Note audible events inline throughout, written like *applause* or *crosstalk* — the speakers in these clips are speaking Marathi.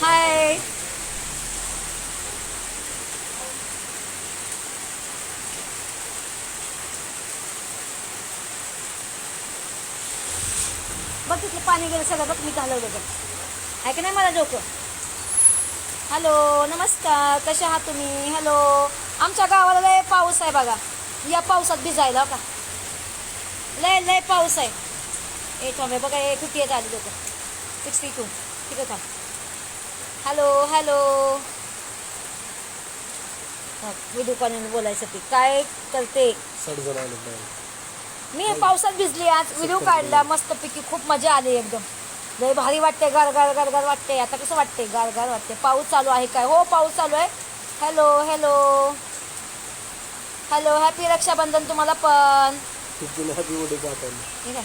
हाय. बघ तिथलं पाणी गेलं सगळं बघ मी घालवलं बघ. आहे की नाही मला डोकं? हॅलो नमस्कार. कसे आहात तुम्ही? हॅलो. आमच्या गावाला लय पाऊस आहे बघा. या पावसात भिजायला हो का? लय लय पाऊस आहे. ए थांबे बघा ए किती येत आली डोकं? Sixty two. तिकडे थांब. Hello hello. व्हिडिओ कॉलिंग बोलायसाठी काय करते? मी पावसात भिजली आज. व्हिडिओ काढला. मस्तपैकी खूप मजा आली एकदम. लय भारी वाटते गार गार गार गार वाटते आता कसं वाटते गार गार वाटते पाऊस चालू आहे काय? हो पाऊस चालू आहे. Hello hello. Hello happy Rakshabandhan तुम्हाला पण. ठीक आहे.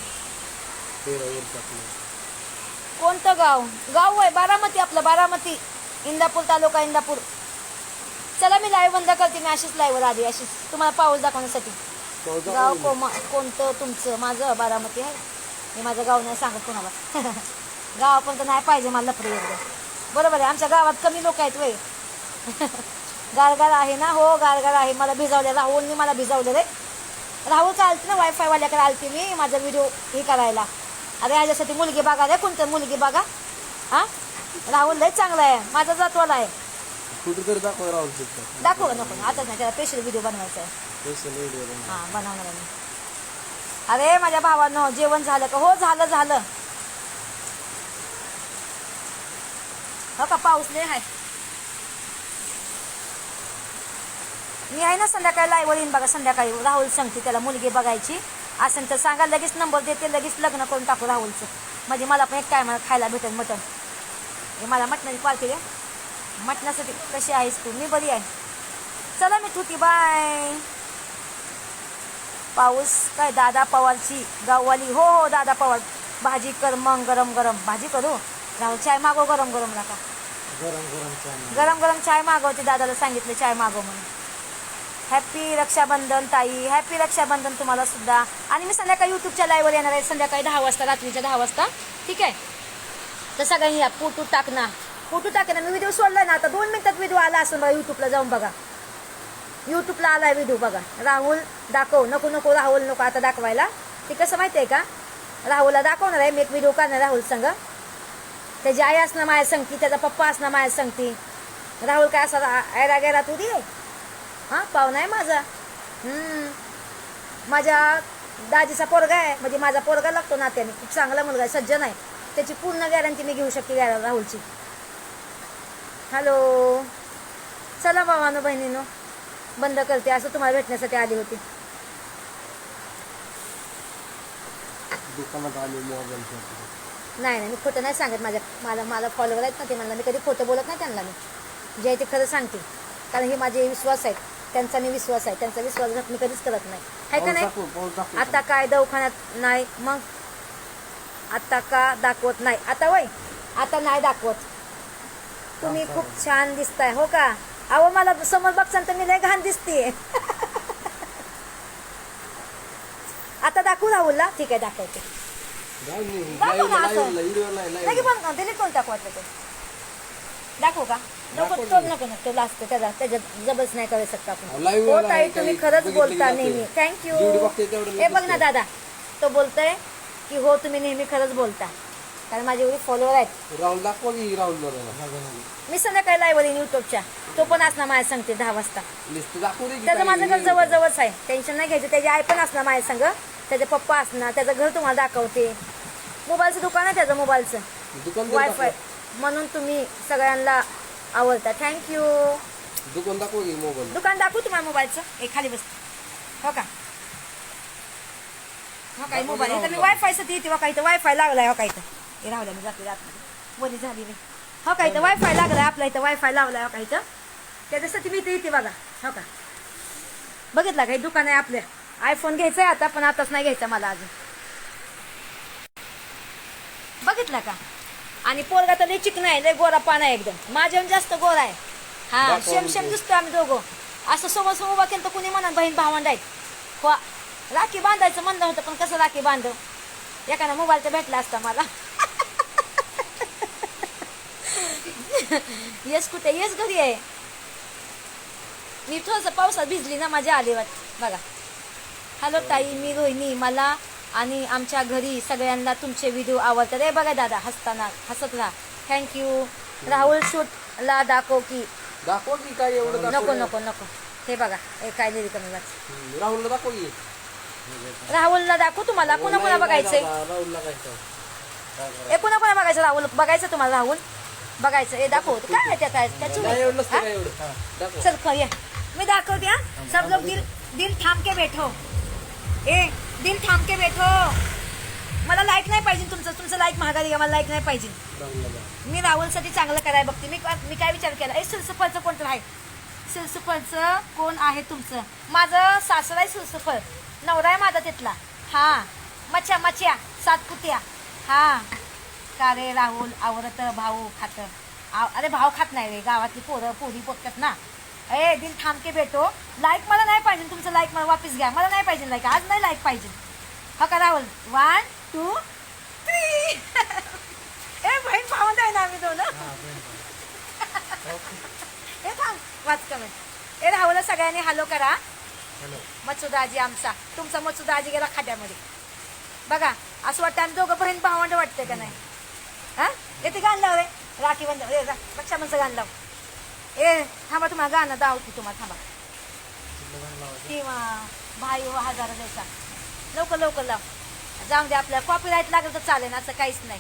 कोणतं गाव? गाव आहे बारामती आपलं बारामती. इंदापूर तालुका इंदापूर. चला मी लाईव्ह बंद करते. मी अशीच लाईव्हवर आली अशीच. तुम्हाला पाऊस दाखवण्यासाठी. गाव. कोम कोणतं तुमचं? माझं बारामती आहे मी माझं गाव नाही सांगत कोणाला. *laughs* गावापर्यंत नाही पाहिजे मला लपडे एकदा. बरोबर आहे. आमच्या गावात कमी लोक आहेत वय. *laughs* गारगार आहे ना? हो गारगार आहे. मला भिजवले राहुलनी मला भिजवले रे. राहुल चालते ना? वायफायवाल्याकडे आलते मी माझा व्हिडिओ हे करायला. अरे ह्याच्यासाठी मुलगी बघा रे कोणतं मुलगी बघा. हा? राहुल लय चांगला आहे. माझा जातवाला आहे. कुठेतरी दाखवा राहू शकतो दाखव नको. आताच नाही त्याला स्पेशल व्हिडिओ बनवायचा आहे. पैसे व्हिडिओ हा बनवणार आहे मी. अरे माझ्या भावानं जेवण झालं का? हो झालं झालं. हो का पाऊस लय आहे मी आहे ना संध्याकाळी लाईव्ह येईन बघा संध्याकाळी. राहुल सांगते त्याला मुलगी बघायची. असेल तर सांगा लगेच नंबर देते लगेच लग्न करून टाकू राहुलचं. म्हणजे मला पण एक टायमाला खायला भेटेल मटण. हे मला मटणाची पार्टी द्या मटणासाठी कशी आहेस तू मी बरी आहे. चला मी तुती बाय पाऊस काय? दादा पवारची गाववाली. हो हो दादा पवार. भाजी कर मग गरम गरम. भाजी करू? राहुल चाय मागव गरम गरम नका. गरम गरम चहा गरम गरम चाय मागवते दादाला सांगितलं चाय मागव म्हणून. हॅपी रक्षाबंधन ताई. हॅपी रक्षाबंधन तुम्हाला सुद्धा. आणि मी संध्याकाळी यूट्यूबच्या लाईव्हवर येणार आहे. संध्याकाळी दहा वाजता रात्रीच्या दहा वाजता. ठीक आहे? तर सगळ्यांनी या फोटो टाकणार फोटो टाकणार मी व्हिडिओ सोडला ना आता दोन मिनिटात व्हिडिओ आला असून बघा यूट्यूबला जाऊन बघा. यूट्यूबला आहे व्हिडिओ बघा. राहुल दाखव. नको नको राहुल नको आता दाखवायला. ते कसं माहिती आहे का? राहुलला दाखवणार आहे. मी एक व्हिडिओ काढणार राहुल संग. त्याची आई असणं माया सांगती त्याचा पप्पा असणं माया सांगती. राहुल काय असा ऐरा गेला तू दे हां पाहुणा आहे माझा. हम्म. माझ्या दाजीचा पोरगा आहे. म्हणजे माझा पोरगा लागतो नात्याने. खूप चांगला मुलगा आहे सज्जन आहे. त्याची पूर्ण गॅरंटी मी घेऊ शकते राहुलची. हॅलो चला भावानो बहिणीनो. बंद करते. असं तुम्हाला भेटण्यासाठी आली होती. नाही नाही मी खोटं नाही सांगत. माझ्या मला मला फॉलोवर आहेत ना ते म्हणलं. मी कधी खोटं बोलत नाही त्यांना मी. जे आहे ते खरं सांगते. कारण हे माझे विश्वास आहेत. त्यांचा मी विश्वास आहे. त्यांचा विश्वासघात मी कधीच करत नाही. आहे का नाही? आता काय दवाखान्यात नाही मग? आता का दाखवत नाही? आता वय? आता नाही दाखवत. तुम्ही खूप छान दिसताय हो का? अहो मला समोर बघसान तर मी लय घाण दिसते *laughs* आता दाखवू राहुलला? ठीक आहे दाखवते. पण डिलीट करून टाकू वाटलं दाखवू का? नको दाखव तो ना. नको नको तो लास्ट त्याचा त्याच्यात जबरच नाही करू शकता आपण. हो ताई तुम्ही खरंच बोलता नेहमी. थँक्यू हे बघ ना दादा. तो बोलतोय की हो तुम्ही नेहमी खरंच बोलता. कारण माझे एवढे फॉलोअर आहेत. राहुल दाखवा की राहुल मी संध्याकाळी लाईव्ह येईन युट्यूबच्या तो पण असणार माझ्या सांगते दहा वाजता. त्याचं माझं घर. जवळ जवळच आहे. टेन्शन नाही घ्यायचं. त्याची आई पण असणार माझ्या संग. त्याचे पप्पा असणार. त्याचं घर तुम्हाला दाखवते. मोबाईलचं दुकान आहे त्याचं मोबाईलचं. वायफाय. म्हणून तुम्ही सगळ्यांना आवडता. थँक्यू दुकान दाखव की मोबाईल. दुकान दाखवू तुम्हाला मोबाईलचं. हे खाली बस. हो का? हो काय मोबाईल. इथं मी वायफायचं वायफाय लागलाय. हो हे मी जाते रात्री वरी झाली मी. हो का? इथं वायफाय लागलाय. आपल्या इथं वायफाय लावलाय हो इथं? त्याच्यासाठी मी इथे येते बघा. हो का? बघितला का? हे दुकान आहे आपल्या आयफोन घ्यायचा आहे आता पण आताच नाही घ्यायचा मला अजून. बघितला का? आणि पोरगा तर लय चिकन आहे लय गोरा पाना आहे एकदम. माझ्याहून जास्त गोरा आहे. हा दाखवा शेम म्हणजे. शेम दिसतो आम्ही दोघं. असं समोर समोर उभा केलं तर कुणी म्हणा बहीण भावंड आहेत. हो राखी बांधायचं म्हणलं होतं पण कसं राखी बांधव एखादा मोबाईल तर भेटला असता मला. येस कुठे? येस घरी आहे. मी थोडंसं पावसात भिजली ना माझ्या आली वाट. बघा. हॅलो ताई मी रोहिणी. मला आणि आमच्या घरी सगळ्यांना तुमचे व्हिडिओ आवडतात. हे बघा दादा हसताना हसत राहा थँक्यू राहुल शूटला दाखव की. दाखव की काय एवढं नको नको नको. हे बघा हे काय लिहिली कमी वाच हम्म, राहुलला दाखव की. राहुलला दाखवू तुम्हाला. कुणा कुणा नाही बघायचंय? राहुलला काय काय काय करायचं? हे कुणा कुणा बघायचं राहुल? बघायचं तुम्हाला राहुल? बघायचं. हे दाखव. काय आहे त्या काय त्याची काय एवढं नसतं हा? काय एवढं. हा, दाखव. चल कर ये. मैं दाखवते हा. सब लोग दिल दिल थांब के बैठो. ए दिल थांब के बैठो. मला लाईक नाही पाहिजे तुमचं. तुमचं लाईक महागारी मला लाईक नाही पाहिजे. मी राहुलसाठी चांगलं करायला बघते. मी मी काय विचार केला? ए सिरसफळचं कोणतं आहे? सिरसफळचं कोण आहे तुमचं? माझं सासर आहे सिरसफळ नवरा आहे माझा तिथला. हा. मच्छ्या मच्छ्या. सातपुत्या हा. का रे राहुल? आवडत भाऊ खात. अरे भाव खात नाही रे. गावातली पोरं पोरी पोटतात ना. ए दिल थांब के भेटो. लाईक मला नाही पाहिजे तुमचं लाईक मला वापस घ्या. मला नाही पाहिजे लाईक आज नाही लाईक पाहिजे. हा का राहुल? वन टू थ्री ए बहीण भावंड आहे ना आम्ही दोन. *laughs* ए थांब वाच कमेंट ए राहुल सगळ्यांनी हॅलो करा. मचुदाजी आमचा. तुमचा मचुदाजी गेला खाद्यामध्ये बघा असं वाटतं आम्ही दोघं बहीण भावंड वाटतंय का नाही? हा? येते गाणं लाव रे? राखी बंद रे रा- रक्षाबंधनचं गाणं लाव. ए थांबा तुम्हाला गाणं दावते तुम्हाला थांबा. किंवा भाई व हजार द्यायचा. लवकर लवकर लाव. जाऊन दे आपल्याला कॉपीराईट लागलं तर चालेल असं काहीच नाही.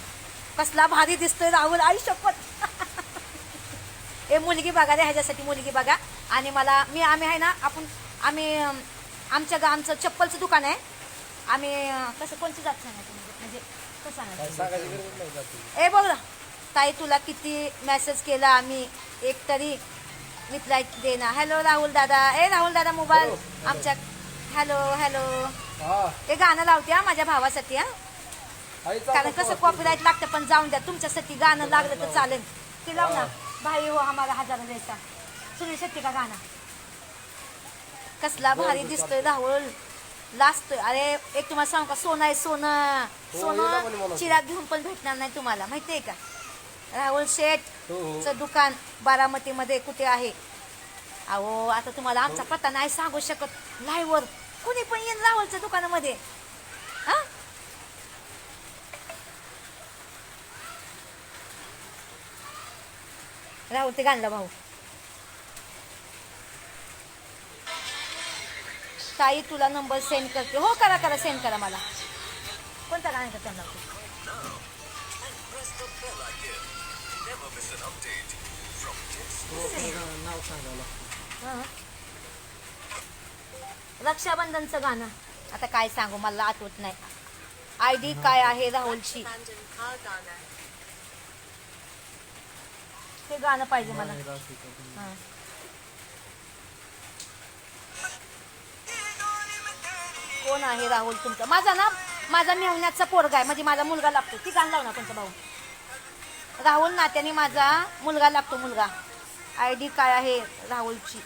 कसला भारी दिसतोय राहुल आई शपथ. *laughs* ए मुलगी बघा रे ह्याच्यासाठी मुलगी बघा. आणि मला मी आम्ही आहे ना आपण आम्ही आमच्या गा आमचं चप्पलचं दुकान आहे. आम्ही कसं कोणची जात सांगायचं म्हणजे म्हणजे कसं सांगायचं. ए बघ ताई तुला किती मेसेज केला आम्ही? एक तरी रिप्लाय दे ना हॅलो राहुल दादा. ए राहुल दादा मोबाईल. आमच्या हॅलो हॅलो हा. हे गाणं लावते हा माझ्या भावासाठी हा. कारण कसं. कॉपीराईट लागतं पण जाऊन द्या. तुमच्यासाठी गाणं लागलं तर चालेल. ते लाव ना. भाई हो आम्हाला हजार द्यायचा. सुनील शेट्टी का गाणं? कसला भारी दिसतोय राहुल. लाजतोय. अरे एक तुम्हाला सांगू का? सोनं आहे सोनं. हो, सोनं. चिराग घेऊन पण भेटणार नाही तुम्हाला. माहितीये का? राहुल शेठ हो हो. चं दुकान बारामतीमध्ये कुठे आहे? अहो आता तुम्हाला आमचा पत्ता नाही सांगू शकत. लाईव्हवर कुणी पण येईल राहुलच्या दुकानामध्ये. हा? राहुल ते गाणला भाऊ. ताई तुला नंबर सेंड करते. हो करा करा सेंड करा मला. कोणता गाण्याचा त्यांना नाव सांगायला हं. रक्षाबंधनचं गाणं. आता काय सांगू मला आठवत नाही. आय डी काय आहे राहुलची? ते गाणं पाहिजे मला. हं. कोण आहे राहुल तुमचा? माझा ना माझा मेहण्याचा पोरगा आहे. म्हणजे माझा मुलगा लागतो. ती गाणं लाव ना कोणता भाऊ. राहुल नात्याने माझा मुलगा लागतो मुलगा. आय डी काय आहे राहुलची?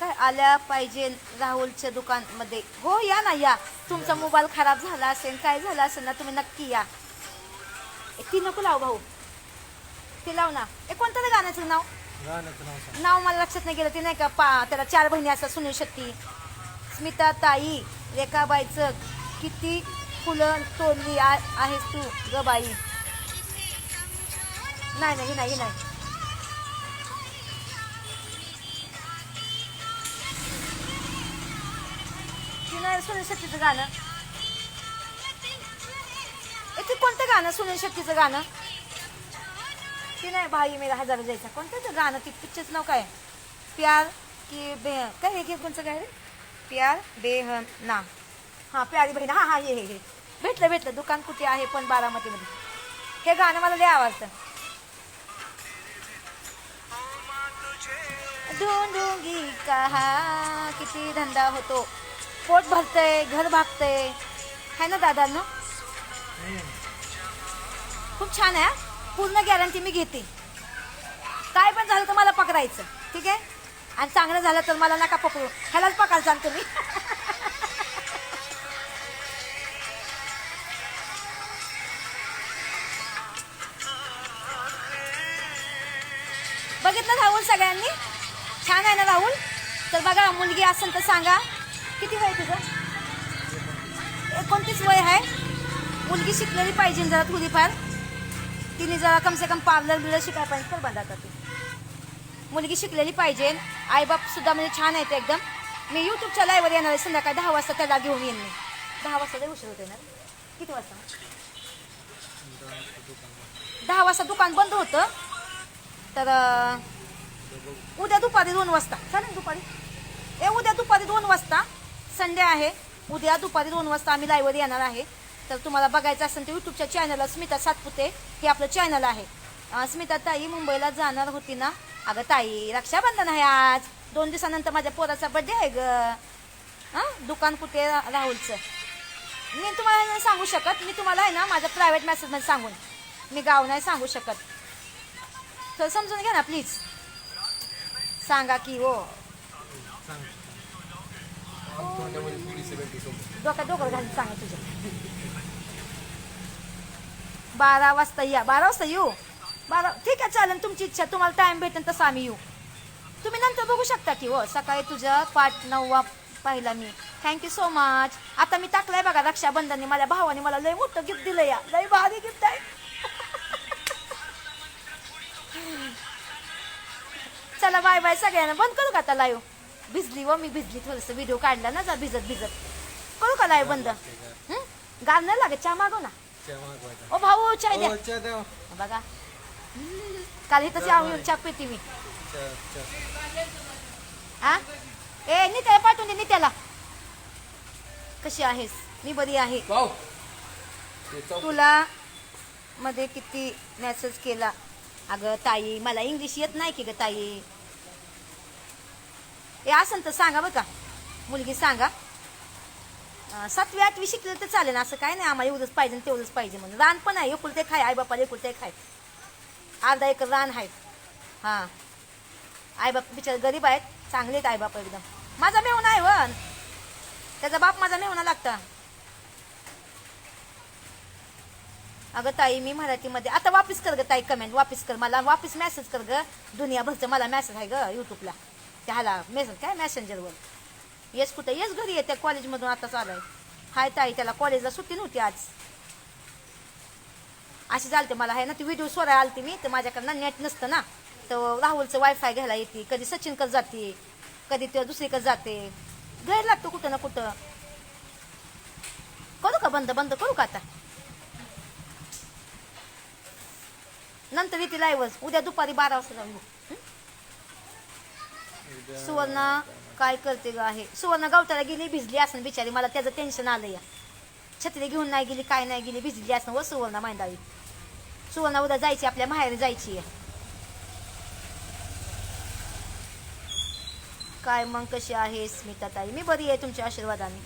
काय? आल्या पाहिजे राहुलच्या दुकानमध्ये. हो या ना या. तुमचा मोबाईल खराब झाला असेल काय झालं असेल ना तुम्ही नक्की या. ती नको लाव भाऊ. ते लाव ना. ए कोणतं गाण्याचं नाव? नाव मला लक्षात नाही गेलं ते नाही का पा त्याला चार बहिणी असतात सुनील शेट्टी स्मिता ताई रेखाबाईचं. किती फुलं तोडली आहेस तू ग बाई. नाही नाही ही नाही ही नाही नाही सुनील शेट्टीचं गाणं ए कोणतं गाणं सुनील शेट्टीचं गाणं ते नाही भाई मेरा हजार जायचा कोणतं ते गाणं ती पिक्चरच नाव काय प्यार की बे काय हे घे कोणचं काय रे प्यार बेहन ना हां प्यारी बहीण हां हां हे हे हे भेटलं भेटलं दुकान कुठे आहे पण बारामतीमध्ये हे गाणं मला लय आवडतं ढूंढूंगी कहा किती धंदा होतो. पोट भरतंय घर भागतंय. है ना दादांनो? खूप छान आहे पूर्ण गॅरंटी मी घेते. काय पण झालं तर मला पकडायचं. ठीक आहे? आणि चांगलं झालं तर मला नका पकडू. ह्यालाच पकायला सांगतो मी *laughs* बघा मुलगी असेल तर सांगा. किती वय तुझं? एकोणतीस वय आहे. मुलगी शिकलेली पाहिजे जरा थोडीफार तिने जरा कम से कम पार्लर बिलर शिकायला पाहिजे तर बंद आता ती. मुलगी शिकलेली पाहिजे. आईबाप सुद्धा म्हणजे छान आहेत एकदम. मी युट्यूबच्या लाईव्हवर येणार आहे. संध्याकाळी दहा वाजता त्याला घेऊन येईन मी. दहा वाजता लय उशीर होते ना? किती वाजता? दहा वाजता दुकान बंद होतं. तर उद्या दुपारी दोन वाजता. चालेल दुपारी. हे उद्या दुपारी दोन वाजता. संडे आहे. उद्या दुपारी दोन वाजता आम्ही लाईव्हवर येणार आहे. तर तुम्हाला बघायचं असेल तर यूट्यूबच्या चॅनलला स्मिता सातपुते हे आपलं चॅनल आहे. स्मिता ताई मुंबईला जाणार होती ना? अगं ताई रक्षाबंधन आहे आज. दोन दिवसानंतर माझ्या पोराचा बड्डे आहे ग. हां दुकान कुठे रा- राहुलचं? मी तुम्हाला नाही सांगू शकत मी तुम्हाला आहे ना माझ्या प्रायव्हेट मेसेजमध्ये सांगून. मी गाव नाही सांगू शकत. तर समजून घ्या ना प्लीज सांगा की हो. डोक्यात डोकं घालून सांगा. तुझ्या बारा वाजता या. बारा वाजता येऊ? बारा ठीक आहे चालेल. तुमची इच्छा. तुम्हाला टाइम भेटेल तसं आम्ही येऊ. तुम्ही नंतर बघू शकता की हो सकाळी तुझं पाठ नववा पाहिला मी. थँक्यू सो मच आता मी टाकलंय बघा रक्षाबंधनने. माझ्या भावाने मला लय मोठं गिफ्ट दिलं या. लय भारी गिफ्ट आहे. *laughs* चला बाय बाय सगळ्यांना. बंद करू का आता लाईव्ह भिजली व मी भिजली थोडंसं. व्हिडिओ काढला ना जा भिजत भिजत. करू का लाईव्ह बंद? गार नाही लागत चहा मागव ना. ओ भाऊ चाय द्या. हो, द्या. बघा. काल इथं चहा चहा पिते मी. हा? ए नित्याला पाठवून दे नित्याला. कशी आहेस? मी बरी आहे. तुला मध्ये किती मेसेज केला? अगं ताई मला इंग्लिश येत नाही की ग ताई. हे असेल तर सांगा बरं का. मुलगी सांगा. सातवी आठवी शिकले तर चालेल असं काय नाही आम्हाला एवढंच पाहिजे तेवढंच पाहिजे म्हणून. रान पण आहे एकुलते खाय आई बापाला एकुलते खाय. अर्धा एकर रान आहे. हां. आईबाप बिचार गरीब आहेत चांगले आहेत आईबाप एकदम. माझा मेवणा आहे वन त्याचा बाप माझा मेवणा लागता. अगं ताई मी मराठीमध्ये आता वापिस कर ग ताई कमेंट वापिस कर मला वापिस मेसेज कर ग. दुनियाभरचं मला मेसेज आहे ग यूट्यूबला त्याला मेसेज काय मॅसेंजरवर येस कुठं? येस घरी येते कॉलेजमधून आताच आलाय हाय ताई त्याला कॉलेजला सुट्टी नव्हती आज. अशी चालते मला आहे ना ती व्हिडिओ सोडायला आलती मी तर माझ्याकडनं नेट नसतं ना. तर राहुलचं वायफाय घ्यायला येते कधी सचिनकडे जाते कधी ते दुसरीकडे जाते. घ्यायला लागतो कुठं ना कुठं. करू का बंद? बंद करू का आता? नंतर येते लाईव्ह उद्या दुपारी बारा वाजता जाऊ सुवर्णा काय करते ग आहे? सुवर्णा गवताला गेली भिजली असं बिचारी. मला त्याचं टेन्शन आलं या. छत्री घेऊन नाही गेली काय नाही गेली भिजली असं व हो सुवर्णा मांडावी सुवर्णा उद्या जायची आपल्या माहेर जायची आहे काय मग कशी आहे स्मिता ताई मी बरी आहे तुमच्या आशीर्वादाने.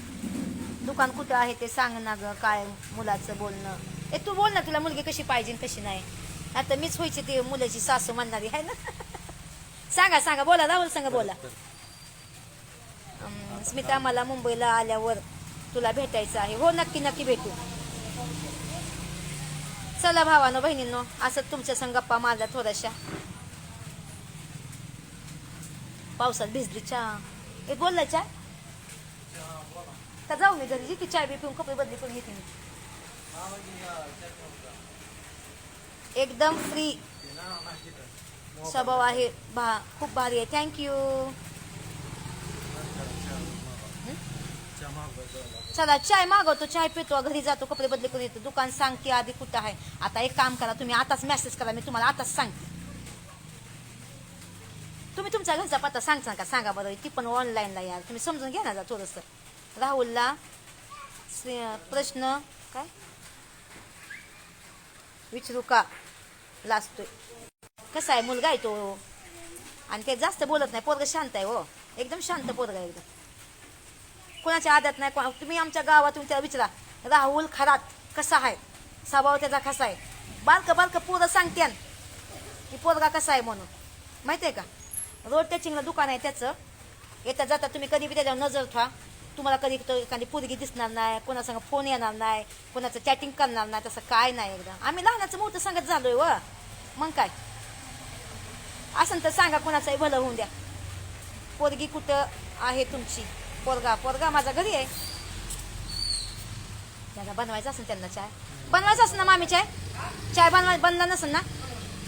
दुकान कुठं आहे ते सांग ना ग काय मुलाचं बोलणं. ए तू बोल ना तुला मुलगी कशी पाहिजे कशी नाही. आता मीच व्हायची ती मुलाची सासू म्हणणारी आहे ना? *laughs* सांगा सांगा बोला राहुल सांगा बोला. स्मिता मला मुंबईला आल्यावर तुला भेटायचं आहे. हो नक्की नक्की भेटू. चला भावानो बहिणींनो असं तुमच्या संग गप्पा मारल्या थोड्याशा. पावसात भिजली चहा. ए बोलला चहा. तर जाऊ मी घरी की चाय बी पिऊन कपडे बदली करून येते मी. एकदम फ्री स्वभाव आहे भा खूप भारी आहे. थँक्यू चला चाय मागवतो. चाय पितो घरी जातो कपडे बदली करून येतो. दुकान सांगते आधी कुठं आहे. आता एक काम करा तुम्ही आताच मेसेज करा मी तुम्हाला आताच सांगते. तुम्ही तुमच्या घरचा पत्ता सांगता का? सांगा बरं ती पण ऑनलाईनला यार. तुम्ही समजून घ्या ना जा थोडंसं. राहुलला प्रश्न काय? विचारू का? लाजतोय. कसा आहे मुलगा आहे तो? आणि ते जास्त बोलत नाही पोरग शांत आहे हो. एकदम शांत पोरग आहे एकदम. कोणाच्या आदत नाही कोणा तुम्ही आमच्या गावातून त्याला विचारा राहुल खरात कसा आहे? स्वभाव त्याचा कसा आहे? बारकं बारकं पोरं सांगते की पोरगा कसा आहे म्हणून. माहिती आहे का? रोड टचिंगला दुकान आहे त्याचं. येता जाता तुम्ही कधी बी त्याच्यावर नजर ठेवा. तुम्हाला कधी तो एखादी पोरगी दिसणार नाही कोणासंग फोन येणार नाही कोणाचं चॅटिंग करणार नाही तसं काय नाही एकदा. आम्ही लहानाचं मोठं सांगत झालोय व. मग काय? असं तर सांगा कोणाचंही भलं होऊन द्या. पोरगी कुठं आहे तुमची? पोरगा पोरगा माझा घरी आहे. त्याला बनवायचं असेल त्यांना चाय. बनवायचं असेल ना मामी चाय? चाय बनवाय बनला नसेल ना?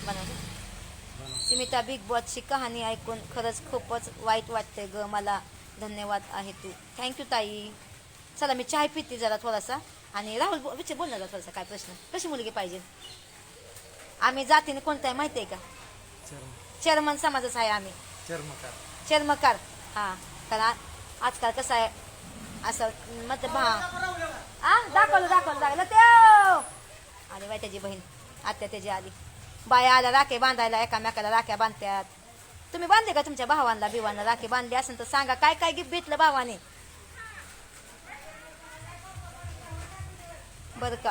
बनवायचं. स्मिता बिग बॉसची कहाणी ऐकून खरंच खूपच वाईट वाटते ग मला. धन्यवाद आहे तू. थँक्यू ताई. चला मी चाय पिते जरा थोडासा. आणि राहुल विचार बोल ना थोडासा काय प्रश्न? कशी मुलगी पाहिजे? आम्ही जातीने कोणता आहे माहिती आहे का? चर्म चेअरमन समाजाचा आहे आम्ही. चर्मकार चर्मकार हा कारण आजकाल कसं आहे? असं मत भा आ दाखवलं दाखवलं दाखवलं. त्यो आली बाई त्याची बहीण आत्या त्याची आली. बाया आल्या राखे बांधायला एकामेकाला राख्या बांधत्यात. तुम्ही बांधले का तुमच्या भावांना बिवांना राखी बांधली असेल तर सांगा काय काय गिफ्ट भेटलं भावाने? बरं का.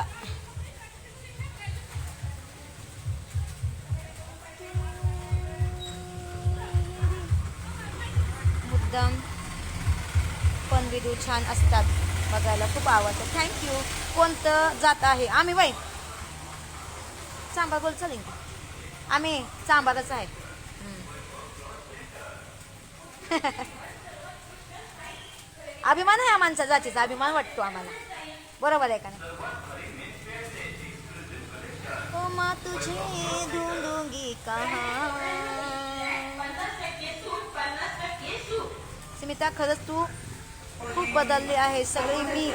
एकदम पण व्हिडिओ छान असतात बघायला. खूप आवडतं. थँक्यू कोणतं जात आहे? आम्ही बाई सांबार बोल चालेल की आम्ही सांबारच आहे. *laughs* अभिमान आहे माणसा जातीचा अभिमान वाटतो आम्हाला. बरोबर आहे का नाही? ओ मा तुझे ढूंढूंगी कहाँ स्मिता खरंच तू खूप बदलली आहे. सगळी मी.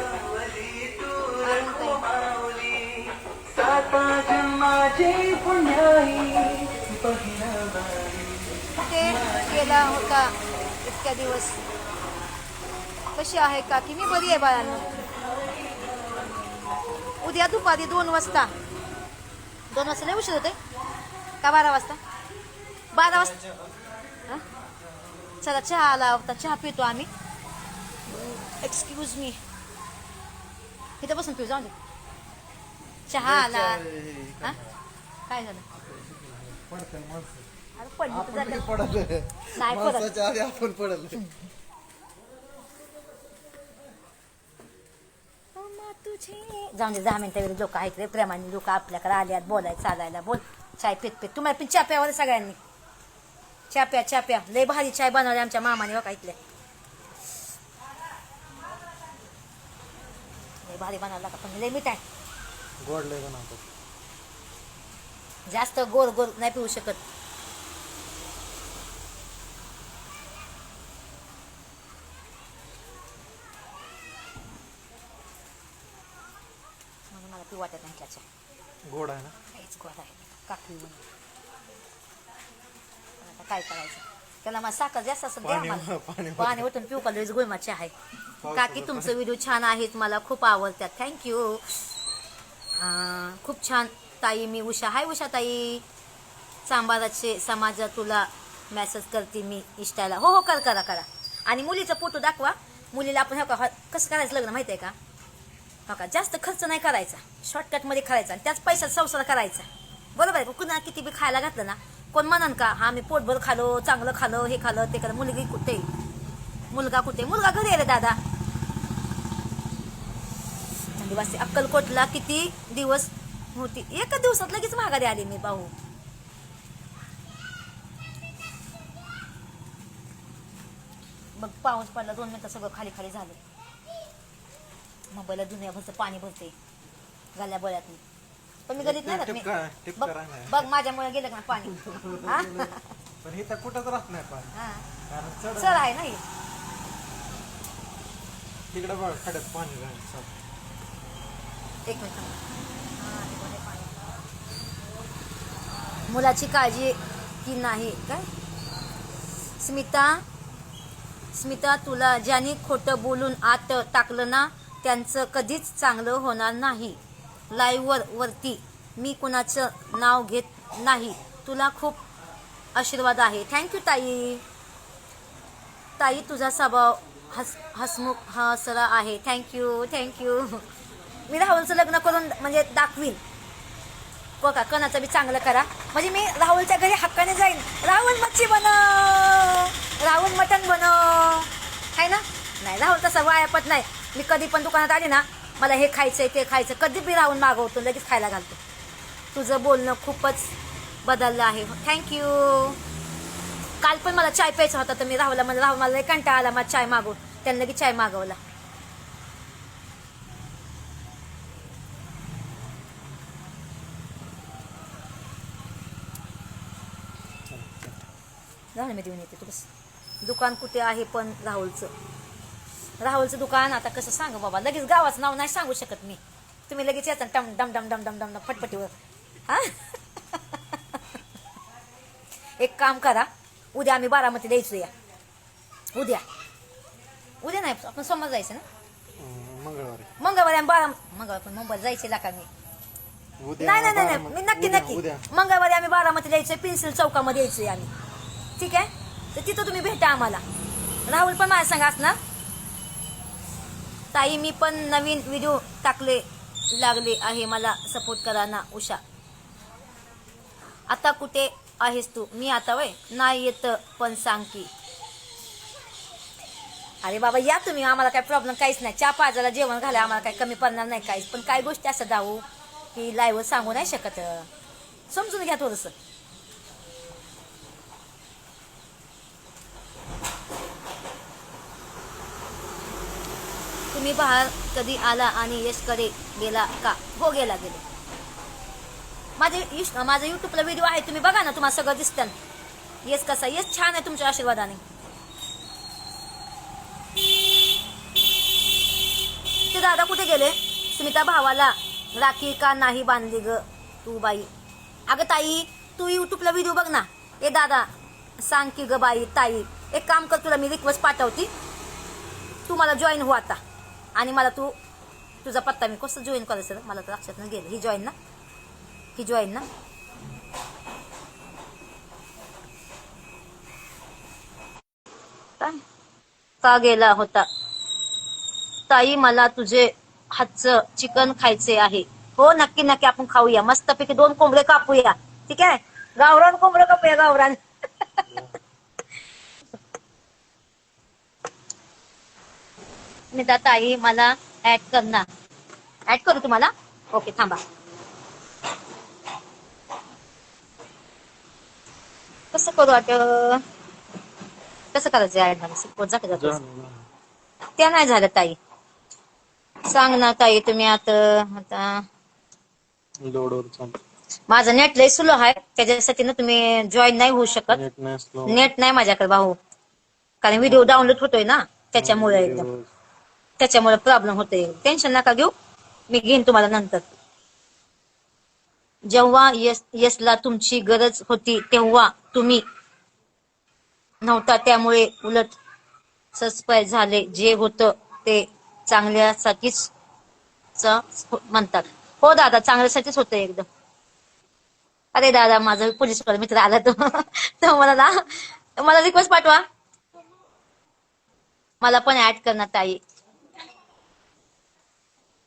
ते केला होता इतक्या दिवस. कशी आहे का की मी बरी आहे बाळांनो. उद्या दुपारी दोन वाजता. दोन वाजता लय उशीर होते का बारा वाजता? बारा वाजता? चला चहा आला होता चहा पितो आम्ही. एक्सक्यूज मी इथं बसून पिऊ जाऊ दे. चहा आला हा? काय झालं? अरे पडली तर नाही. पडत. जाऊन दे दहा मिनिटं वेळी लोक ऐकले प्रेमाने लोक आपल्याकडे आल्यात बोलाय चालायला. बोल. चाय पित पित. तुम्हाला पण चहा प्यावर सगळ्यांनी. चहा प्या चहा प्या लय भारी चाय बनवले आमच्या मामाने बघा इथले. लय भारी बनवला का पण लय मीठ आहे. गोड लय बनवतात. जास्त गोड गोड नाही पिऊ शकत. म्हणून मला पिऊ वाटत नाही त्याच्या. गोड आहे ना? काहीच गोड आहे. काकडी म्हणून. आता काय करायचं? त्याला मग साखर जास्त असं द्या पाणी- मला. पाणी- ओतून पिऊ का? लयच गुळमाचे आहे. काकी तुमचं व्हिडिओ छान आहेत. मला खूप आवडतात. थँक्यू खूप छान. ताई मी उषा. हाय उषा ताई. सांबाराचे समाजा तुला मेसेज करते मी इष्टाला. हो हो कर करा करा. आणि मुलीचा फोटो दाखवा. मुलीला आपण हो का कसं करायचं लग्न माहिती आहे का? हो का जास्त खर्च नाही करायचा. शॉर्टकटमध्ये करायचा आणि त्याच पैशात संसार करायचा. बरोबर आहे. कुणा किती बी खायला घातलं ना कोण म्हणन का हा मी पोटभर खालो चांगलं खालो हे खालं ते खालं मुलगी कुठे? मुलगा कुठे? मुलगा घरी आले दादा. म्हणजे थंडी अक्कलकोटला किती दिवस होती? एका दिवसात लगेच माघारी आली मी भाऊ. मग पाऊस पडला दोन मिनिटं सगळं खाली खाली झालं. मोबाईलला दुनियाभरचं पाणी भरते गाल्या बळ्यात पण मी गलीत नाही राहत मी टिपका- टिपका बघ राहणार. बघ माझ्यामुळे गेलं का पाणी हा? पण इथं कुठंच राहत नाही पाणी हा. कारण चढ चल आहे ना हे. तिकडे बघ खड्यात पाणी राहणार. एक मिनिट थांब. हा, तिकडे पाणी. मुलाची काळजी की नाही काय स्मिता स्मिता तुला ज्यांनी खोटं बोलून आत टाकलं ना त्यांचं कधीच चांगलं होणार नाही लाईव्हवर वरती मी कुणाचं नाव घेत नाही. तुला खूप आशीर्वाद आहे. थँक्यू ताई. ताई तुझा स्वभाव हस हसमुख हसरा आहे. थँक्यू थँक्यू मी राहुलचं लग्न करून म्हणजे दाखवीन. बघा कणाचं बी चांगलं करा. म्हणजे मी राहुलच्या घरी हक्काने जाईन. राहुल मच्छी बनव राहुल मटण बनव आहे ना? नाही राहुल तसा वायापत नाही. मी कधी पण दुकानात आली ना मला हे खायचंय ते खायचं कधी बी राहून मागवतो लगेच खायला घालतो. तुझं बोलणं खूपच बदललं आहे. थँक्यू काल पण मला चाय प्यायचा होता तर मी राहुला म्हणजे राहुल मला कंटाळा आला मला चाय मागव. त्यानं लगेच चाय मागवला. जाऊ मी देऊन येते तू बस. दुकान कुठे आहे पण राहुलचं. राहुलचं दुकान आता कसं सांगू बाबा? लगेच गावाचं नाव नाही सांगू शकत मी. तुम्ही लगेच येता डम डम डम डम डम डम डम फटफटीवर. हा? *laughs* एक काम करा उद्या आम्ही बारामती द्यायचो या. उद्या. उद्या नाही आपण सोमवार जायचं ना? मंगळवारी. मंगळवारी आम्ही बारा मंगळवार पण मुंबईला जायचे लाका मी. नाही नाही नाही मी नक्की नक्की. मंगळवारी आम्ही बारामती यायचोय पेन्सिल चौकामध्ये यायचोय आम्ही. ठीक आहे? तर तिथं तुम्ही भेटा आम्हाला. राहुल पण माझ्या सांगा असणार. ताई मी पण नवीन व्हिडिओ टाकले लागले आहे. मला सपोर्ट करा ना उषा. आता कुठे आहेस तू? मी आता वय नाही येत पण सांग की. अरे बाबा या तुम्ही. आम्हाला काय प्रॉब्लेम काहीच नाही. चहा पाजाला जेवण घाला आम्हाला काही कमी पडणार नाही काहीच. पण काही गोष्टी असं जाऊ की लाईव्ह सांगू नाही शकत. समजून घ्या थोडंसं. तुम्ही बाहेर कधी आला आणि यशकडे गेला का? हो गेला गेले. माझे इश- माझा युट्यूबला व्हिडिओ आहे तुम्ही बघा ना तुम्हाला सगळं दिसतं येस कसा येस छान आहे तुमच्या आशीर्वादाने. ते दादा कुठे गेले? सुमिता भावाला राखी का नाही बांधली ग तू बाई? अगं ताई तू युट्यूबला व्हिडिओ बघ ना. ए दादा सांग की ग बाई ताई एक काम कर तुला मी रिक्वेस्ट पाठवते. तू मला जॉईन हो आता. आणि मला तू तुझा पत्ता मी कसं जॉईन करायचं मला तर लक्षात नाही गेलं. ही जॉईन ना? ही जॉईन ना? काय? का गेला होता. ताई मला तुझे हातचं चिकन खायचे आहे. हो नक्की नक्की आपण खाऊया. मस्तपैकी दोन कोंबडे कापूया. ठीक आहे? गावरान कोंबडे कापूया गावरान. *laughs* स्मिता ताई मला ऍड कर ना ऍड करू तुम्हाला? ओके थांबा. कसं करू वाटत कसं करायचं ऍड मला. त्या नाही झालं ताई. सांग ना ताई तुम्ही आता आता. माझं नेट लय सुलो आहे. त्याच्यासाठी ना तुम्ही जॉईन नाही होऊ शकत. नेट नाही माझ्याकडे भाऊ. कारण व्हिडिओ डाउनलोड होतोय ना त्याच्यामुळे एकदम. दिवस. त्याच्यामुळे प्रॉब्लेम होतोय. टेन्शन नका घेऊ. मी घेईन तुम्हाला नंतर. जेव्हा यस यसला तुमची गरज होती तेव्हा तुम्ही नव्हता. त्यामुळे उलट सस्पाय झाले. जे होतं ते चांगल्यासाठीच म्हणतात. हो दादा चांगल्यासाठीच होतं एकदम. अरे दादा माझा पोलीस मित्र आला तो. *laughs* तो मला ना मला रिक्वेस्ट पाठवा. मला पण ऍड करणार ताई.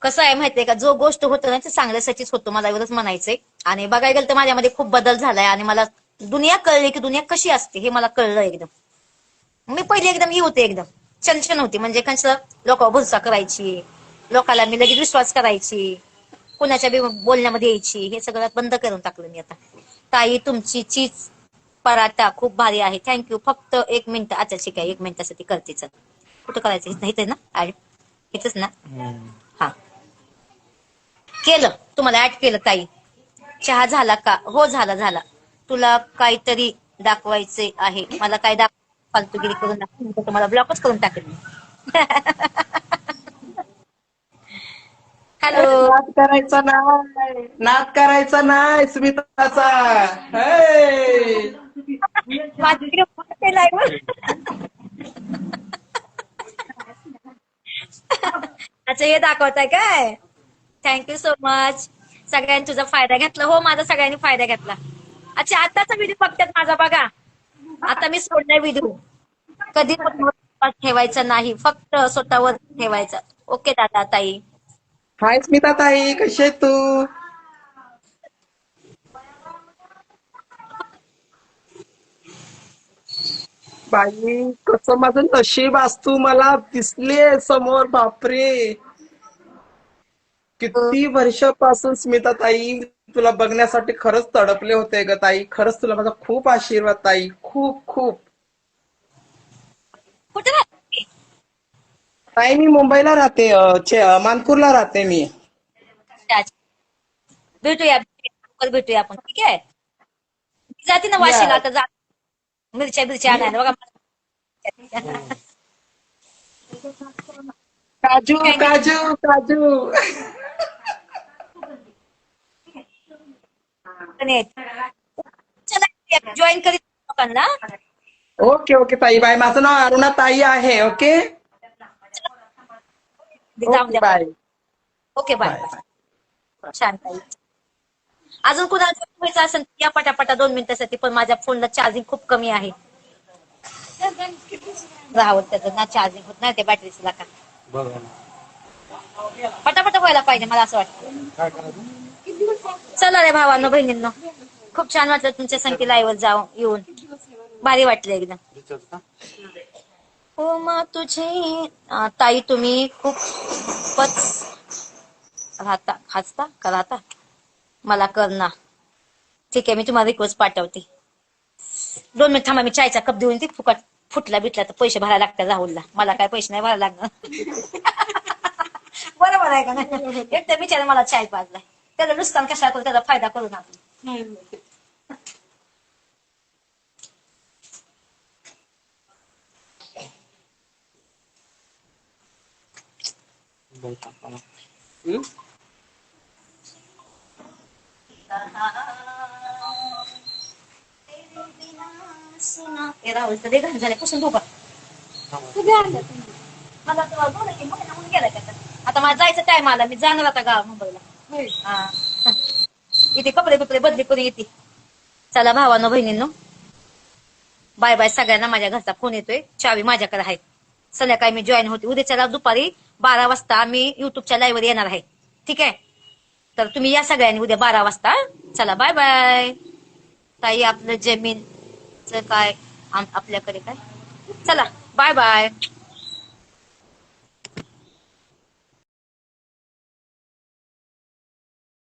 कसं आहे माहितीये का? जो गोष्ट होतो ना ते चांगल्यासाठीच होतो. मला एवढंच म्हणायचंय. आणि बघायला गेलं तर माझ्यामध्ये खूप बदल झालाय आणि मला दुनिया कळली की दुनिया कशी असते हे मला कळलं एकदम. मी पहिले एकदम ही होते एकदम. छनछन होती. म्हणजे कसं लोकांवर भरोसा करायची लोकांना मी लगेच विश्वास करायची कुणाच्या बी बोलण्यामध्ये यायची हे सगळं बंद करून टाकलं मी आता. ताई तुमची चीज पराठा खूप भारी आहे. थँक्यू फक्त एक मिनिट. अच्छा ठीक आहे एक मिनिटासाठी करते. चल. कुठं करायचं? इथं इथं ना? इथंच ना. हा. केलं. तुम्हाला ऍड केलं ताई. चहा झाला का? हो झाला झाला. तुला काहीतरी दाखवायचे आहे. मला काय दाख फालतूगिरी करून दाखव तुम्हाला ब्लॉकच करून टाकेल मी हॅलो नाद करायचा नाही. नाद करायचा नाही स्मिताचा. हे. *laughs* *laughs* अच्छा हे दाखवताय काय? थँक्यू सो मच सगळ्यांनी तुझा फायदा घेतला. हो माझा सगळ्यांनी फायदा घेतला. अच्छा आताचा व्हिडिओ बघतात माझा बघा. आता मी सोडलाय व्हिडिओ कधी ठेवायचा नाही. फक्त स्वतःवर ठेवायचा. ओके दादा ताई. हाय स्मिता ताई. कशी आहे तू? बाई कसं माझं नशीब असतू मला दिसले समोर. बापरे. किती वर्षापासून स्मिता ताई तुला बघण्यासाठी खरंच तडपले होते ग ताई. खरंच तुला माझा खूप आशीर्वाद ताई. खूप खूप. कुठे राहते? ताई मी मुंबईला राहते. अं, चे- मानपूरला राहते मी. भेटूया लवकर भेटूया आपण. ठीक आहे? मी जाते ना वाशीला. आता जा. मिरच्या बिरच्या आणायला. बघा. काजू काजू काजू. जॉईन करीत लोकांना। ओके ओके ताई बाय. माझं नाव अरुणा ताई आहे okay okay bye okay bye छान ताई. अजून कुणाला join व्हायचं असेल तर या पटापटा दोन मिनिटासाठी पण माझ्या फोनला चार्जिंग खूप कमी आहे. राहत त्याचं ना चार्जिंग होत नाही ते बॅटरीचं का? बघा ना. पटापट व्हायला पाहिजे मला असं वाटतं. चला रे भावांनो बहिणींनो. खूप छान वाटलं तुमच्या संख्ये लाईव्ह जाऊन येऊन. भारी वाटलं एकदम हो मग तुझे ताई तुम्ही खूपच राहता खाचता का राहता मला कर ना. ठीक आहे मी तुम्हाला रिक्वेस्ट पाठवते. दोन मिनिट थांबा मी चायचा कप देऊन ती फुकट फुटला बिटला तर पैसे भरायला लागतात राहुलला. मला काय पैसे नाही भरायला लागणार. *laughs* बरोबर आहे का नाही? एकदा तर बिचारा मला चाय पाजलाय. त्याला नुकसान कशा करू त्याचा फायदा करू ना बघा मला. हे राहुल तर घाण झाल्यापासून धोका थांबा. मला तर बोला की महिना होऊन गेलाय का आता? आता मला जायचं टाइम आला मी जाणार आता गाव मुंबईला हा. इथे कपडे बिपडे बदली करून येते. चला भावानो बहिणींनो. बाय बाय सगळ्यांना माझ्या घरचा फोन येतोय. चावी माझ्याकडे आहे. संध्याकाळी मी जॉईन होते. उद्या चला दुपारी बारा वाजता मी युट्यूबच्या लाईव्ह येणार आहे. ठीक आहे? तर तुम्ही या सगळ्यांनी उद्या बारा वाजता. चला बाय बाय. ताई आपलं जमीनचं काय? आपल्याकडे काय? चला बाय बाय.